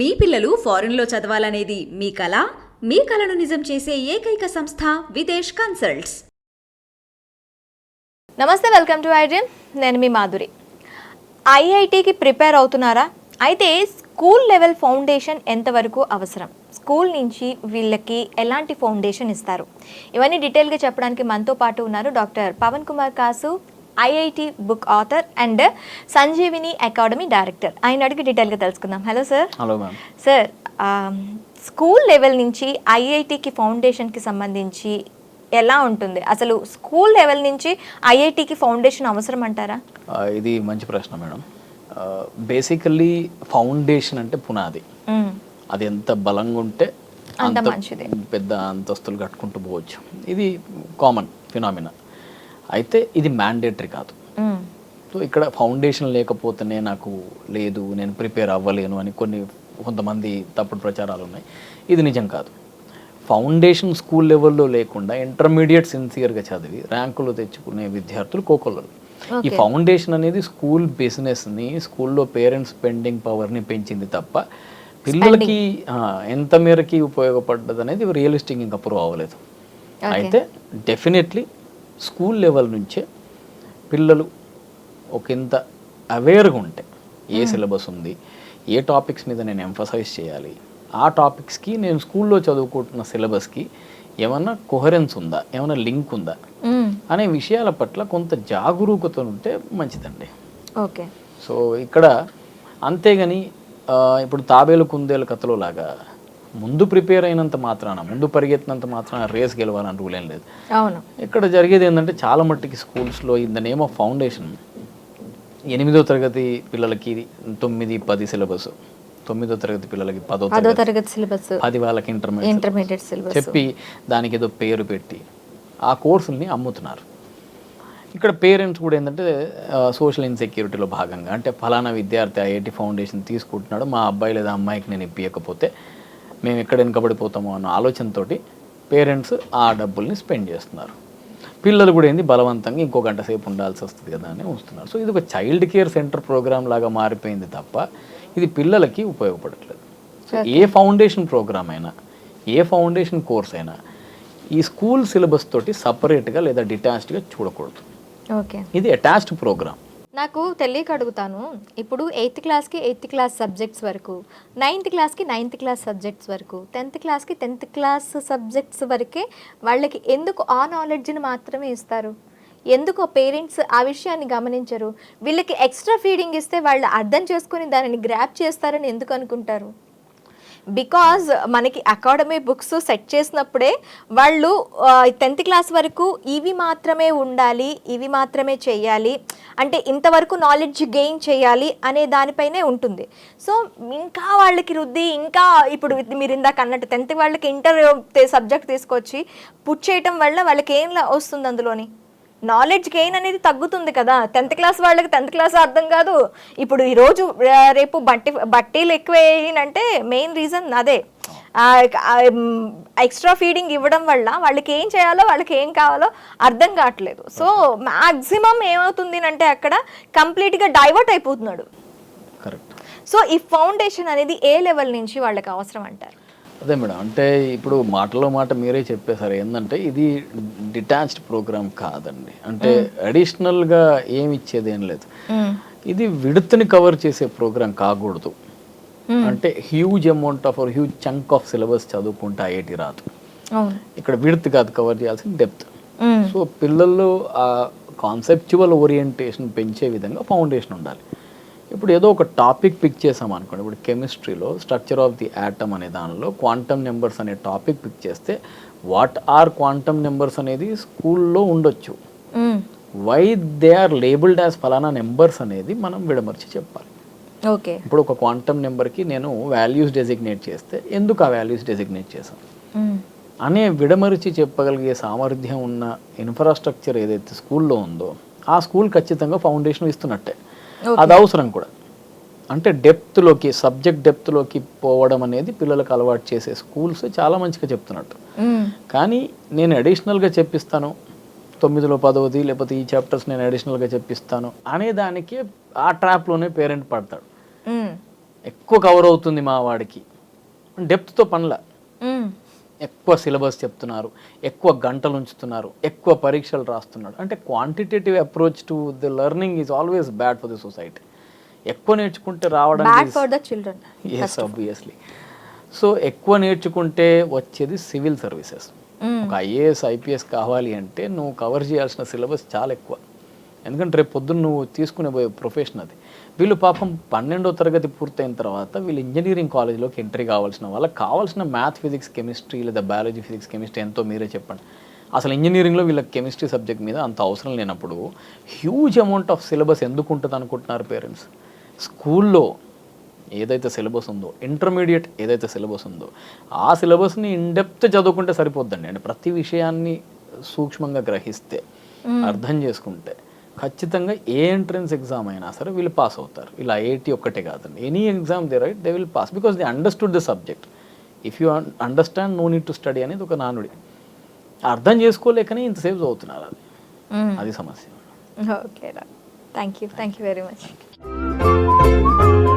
మీ పిల్లలు ఫారెన్లో చదవాలనేది మీ కళ మీ కళను నిజం చేసే ఏకైక సంస్థ విదేశ్ కన్సల్ట్స్. నమస్తే వెల్కమ్ టు ఐడ్రీమ్ నేను మీ మాధురి. ఐఐటికి ప్రిపేర్ అవుతున్నారా? అయితే స్కూల్ లెవెల్ ఫౌండేషన్ ఎంతవరకు అవసరం? స్కూల్ నుంచి వీళ్ళకి ఎలాంటి ఫౌండేషన్ ఇస్తారు? ఇవన్నీ డీటెయిల్గా చెప్పడానికి మనతో పాటు ఉన్నారు doctor Pawan Kumar Kasu IIT book author and Sanjeevini academy director. ఆయన అడిగి డీటెయిల్గా తెలుసుకుందాం. Hello sir. Hello sir school level నుంచి ఐఐటికి ఫౌండేషన్కి సంబంధించి ఎలా ఉంటుంది? అసలు స్కూల్ లెవెల్ నుంచి ఐఐటికి ఫౌండేషన్ అవసరం అంటారా? ఇది మంచి ప్రశ్న మేడం. బేసికల్లీ ఫౌండేషన్ అంటే పునాది. అది ఎంత బలంగా ఉంటే అంత అంత మంచిది. పెద్ద అంతస్తులు కట్టుకుంటూ పోవచ్చు. ఇది కామన్ ఫినామినా. అయితే ఇది మ్యాండేటరీ కాదు. సో ఇక్కడ ఫౌండేషన్ లేకపోతేనే నాకు లేదు నేను ప్రిపేర్ అవ్వలేను అని కొన్ని కొంతమంది తప్పుడు ప్రచారాలు ఉన్నాయి. ఇది నిజం కాదు. ఫౌండేషన్ స్కూల్ లెవెల్లో లేకుండా ఇంటర్మీడియట్ సిన్సియర్గా చదివి ర్యాంకులు తెచ్చుకునే విద్యార్థులు కోకొల్లలు ఈ ఫౌండేషన్ అనేది స్కూల్ బిజినెస్ని స్కూల్లో పేరెంట్స్ స్పెండింగ్ పవర్ని పెంచింది తప్ప పిల్లలకి ఎంత మేరకి ఉపయోగపడ్డది అనేది రియలిస్టిక్ ఇంకా ప్రూవ్ అవ్వలేదు. అయితే డెఫినెట్లీ స్కూల్ లెవెల్ నుంచే పిల్లలు ఒక ఇంత అవేర్గా ఉంటే ఏ సిలబస్ ఉంది ఏ టాపిక్స్ మీద నేను ఎంఫసైజ్ చేయాలి ఆ టాపిక్స్కి నేను స్కూల్లో చదువుకుంటున్న సిలబస్కి ఏమన్నా కొహరెన్స్ ఉందా ఏమైనా లింక్ ఉందా. అనే విషయాల పట్ల కొంత జాగరూకత ఉంటే మంచిదండి. ఓకే. సో ఇక్కడ అంతేగాని ఇప్పుడు తాబేలు కుందేలు కథలో లాగా ముందు ప్రిపేర్ అయినంత మాత్రాన ముందు పరిగెత్తినంత మాత్రాన రేస్ గెలవాలని రూల్ ఏం లేదు. అవును. ఇక్కడ జరిగేది ఏంటంటే చాలా మట్టుకి స్కూల్స్లో in the name of foundation ఎనిమిదో తరగతి పిల్లలకి తొమ్మిది పది సిలబస్. తొమ్మిదో తరగతి పిల్లలకి పదో పదో తరగతి సిలబస్. పది వాళ్ళకి ఇంటర్మీడియట్ ఇంటర్మీడియట్ సిలబస్. చెప్పి దానికి ఏదో పేరు పెట్టి ఆ కోర్సుల్ని అమ్ముతున్నారు. ఇక్కడ పేరెంట్స్ కూడా ఏంటంటే సోషల్ ఇన్సెక్యూరిటీలో భాగంగా అంటే ఫలానా విద్యార్థి ఐఐటి ఫౌండేషన్ తీసుకుంటున్నాడు మా అబ్బాయి లేదా అమ్మాయికి నేను ఇప్పియకపోతే మేము ఎక్కడ వెనుకబడిపోతామో అన్న ఆలోచనతోటి పేరెంట్స్ ఆ డబ్బుల్ని స్పెండ్ చేస్తున్నారు. పిల్లలు కూడా ఏంది? బలవంతంగా ఇంకో గంట సేపు ఉండాల్సి వస్తుంది కదా అని వస్తున్నారు. సో ఇది ఒక చైల్డ్ కేర్ సెంటర్ ప్రోగ్రామ్ లాగా మారిపోయింది తప్ప ఇది పిల్లలకి ఉపయోగపడట్లేదు. సో ఏ ఫౌండేషన్ ప్రోగ్రామ్ అయినా ఏ ఫౌండేషన్ కోర్స్ అయినా ఈ స్కూల్ సిలబస్ తోటి సపరేట్గా లేదా డిటాచ్డ్గా చూడకూడదు. ఓకే. ఇది అటాచ్డ్ ప్రోగ్రామ్ నాకు తెలియక అడుగుతాను. ఇప్పుడు ఎయిత్ క్లాస్కి ఎయిత్ క్లాస్ సబ్జెక్ట్స్ వరకు నైన్త్ క్లాస్కి నైన్త్ క్లాస్ సబ్జెక్ట్స్ వరకు టెన్త్ క్లాస్కి టెన్త్ క్లాస్ సబ్జెక్ట్స్ వరకే వాళ్ళకి ఎందుకు ఆ నాలెడ్జ్ని మాత్రమే ఇస్తారు? ఎందుకు పేరెంట్స్ ఆ విషయాన్ని గమనించరు? వీళ్ళకి ఎక్స్ట్రా ఫీడింగ్ ఇస్తే వాళ్ళు అర్థం చేసుకుని దానిని గ్రాప్ చేస్తారని ఎందుకు అనుకుంటారు? బికాజ్ uh, మనకి అకాడమీ బుక్స్ సెట్ చేసినప్పుడే వాళ్ళు uh, టెన్త్ క్లాస్ వరకు ఇవి మాత్రమే ఉండాలి ఇవి మాత్రమే చేయాలి అంటే ఇంతవరకు నాలెడ్జ్ గెయిన్ చేయాలి అనే దానిపైనే ఉంటుంది. సో ఇంకా వాళ్ళకి రుద్ది ఇంకా ఇప్పుడు మీరు ఇందాక అన్నట్టు టెన్త్ వాళ్ళకి ఇంటర్ సబ్జెక్ట్ తీసుకొచ్చి పుట్ చేయటం వల్ల వాళ్ళకి ఏం వస్తుంది అందులోని? నాలెడ్జ్ గెయిన్ అనేది తగ్గుతుంది కదా. టెన్త్ క్లాస్ వాళ్ళకి టెన్త్ క్లాస్ అర్థం కాదు. ఇప్పుడు ఈరోజు రేపు బట్టి బట్టీలు ఎక్కువ వేయనంటే మెయిన్ రీజన్ అదే ఎక్స్ట్రా ఫీడింగ్ ఇవ్వడం వల్ల వాళ్ళకి ఏం చేయాలో వాళ్ళకి ఏం కావాలో అర్థం కావట్లేదు. సో మాక్సిమం ఏమవుతుంది అంటే అక్కడ కంప్లీట్గా డైవర్ట్ అయిపోతున్నాడు. సో ఈ ఫౌండేషన్ అనేది ఏ లెవెల్ నుంచి వాళ్ళకి అవసరం అంటారు? అదే మేడం అంటే ఇప్పుడు మాటలో మాట మీరే చెప్పేశారు. ఏంటంటే ఇది డిటాచ్డ్ ప్రోగ్రామ్ కాదండి. అంటే అడిషనల్గా ఏమి ఇచ్చేది ఏం లేదు. ఇది విడుతుని కవర్ చేసే ప్రోగ్రామ్ కాకూడదు. అంటే huge amount of huge chunk of syllabus చదువుకుంటే ఐఐటి రాదు. ఇక్కడ విడుత్ కాదు కవర్ చేయాల్సిన డెప్త్. సో పిల్లల్లో ఆ కాన్సెప్చువల్ ఓరియంటేషన్ పెంచే విధంగా ఫౌండేషన్ ఉండాలి. ఇప్పుడు ఏదో ఒక టాపిక్ పిక్ చేసాం అనుకోండి. ఇప్పుడు కెమిస్ట్రీలో స్ట్రక్చర్ ఆఫ్ ది యాటమ్ అనే దానిలో క్వాంటమ్ నెంబర్స్ అనే టాపిక్ పిక్ చేస్తే వాట్ ఆర్ క్వాంటమ్ నెంబర్స్ అనేది స్కూల్లో ఉండొచ్చు. Why they are labelled as ఫలానా నెంబర్స్ అనేది మనం విడమర్చి చెప్పాలి. ఓకే. ఇప్పుడు ఒక క్వాంటమ్ నెంబర్కి నేను వాల్యూస్ డెసిగ్నేట్ చేస్తే ఎందుకు ఆ వాల్యూస్ డెసిగ్నేట్ చేశాను అనే విడమరిచి చెప్పగలిగే సామర్థ్యం ఉన్న ఇన్ఫ్రాస్ట్రక్చర్ ఏదైతే స్కూల్లో ఉందో ఆ స్కూల్ ఖచ్చితంగా ఫౌండేషన్ ఇస్తున్నట్టే. అది అవసరం కూడా. అంటే డెప్త్లోకి సబ్జెక్ట్ డెప్త్లోకి పోవడం అనేది పిల్లలకు అలవాటు చేసే స్కూల్స్ చాలా మంచిగా చెప్తున్నట్టు. కానీ నేను అడిషనల్గా చెప్పిస్తాను. తొమ్మిదిలో పదవది లేకపోతే ఈ చాప్టర్స్ నేను అడిషనల్గా చెప్పిస్తాను అనే దానికి ఆ ట్రాప్లోనే పేరెంట్ పడతాడు. ఎక్కువ కవర్ అవుతుంది మా వాడికి. డెప్త్తో పనుల. ఎక్కువ సిలబస్ చెప్తున్నారు. ఎక్కువ గంటలు ఉంచుతున్నారు. ఎక్కువ పరీక్షలు రాస్తున్నాడు. అంటే quantitative approach to the learning is always bad for the society ఎక్కువ నేర్చుకుంటే రావడం bad for the children yes obviously so ఎక్కువ నేర్చుకుంటే వచ్చేది సివిల్ సర్వీసెస్ ఒక ఐఏఎస్ ఐపీఎస్ కావాలి అంటే నువ్వు కవర్ చేయాల్సిన సిలబస్ చాలా ఎక్కువ. ఎందుకంటే రేపు పొద్దున్న నువ్వు తీసుకునే పోయే ప్రొఫెషన్ అది. వీళ్ళు పాపం పన్నెండో తరగతి పూర్తయిన తర్వాత వీళ్ళు ఇంజనీరింగ్ కాలేజ్లోకి ఎంట్రీ కావాల్సిన వాళ్ళకి కావాల్సిన మ్యాథ్ ఫిజిక్స్ కెమిస్ట్రీ లేదా బయాలజీ ఫిజిక్స్ కెమిస్ట్రీ ఎంతో మీరే చెప్పండి. అసలు ఇంజనీరింగ్లో వీళ్ళకి కెమిస్ట్రీ సబ్జెక్ట్ మీద అంత అవసరం లేనప్పుడు హ్యూజ్ అమౌంట్ ఆఫ్ సిలబస్ ఎందుకు ఉంటుంది అనుకుంటున్నారు పేరెంట్స్ స్కూల్లో ఏదైతే సిలబస్ ఉందో ఇంటర్మీడియట్ ఏదైతే సిలబస్ ఉందో ఆ సిలబస్ని ఇన్డెప్త్ చదువుకుంటే సరిపోద్దండి. అంటే ప్రతి విషయాన్ని సూక్ష్మంగా గ్రహిస్తే అర్థం చేసుకుంటే ఖచ్చితంగా ఏ ఎంట్రన్స్ ఎగ్జామ్ అయినా సరే వీళ్ళు పాస్ అవుతారు. ఇలా ఐఐటి ఒక్కటే కాదండి. Any exam they write they will pass. Because they understood the subject. If you understand no need to study అనేది ఒక నానుడి. అర్థం చేసుకోలేకనే ఇంతసేపు చదువుతున్నారు అది. అది సమస్య. Okay thank you thank you very much. Música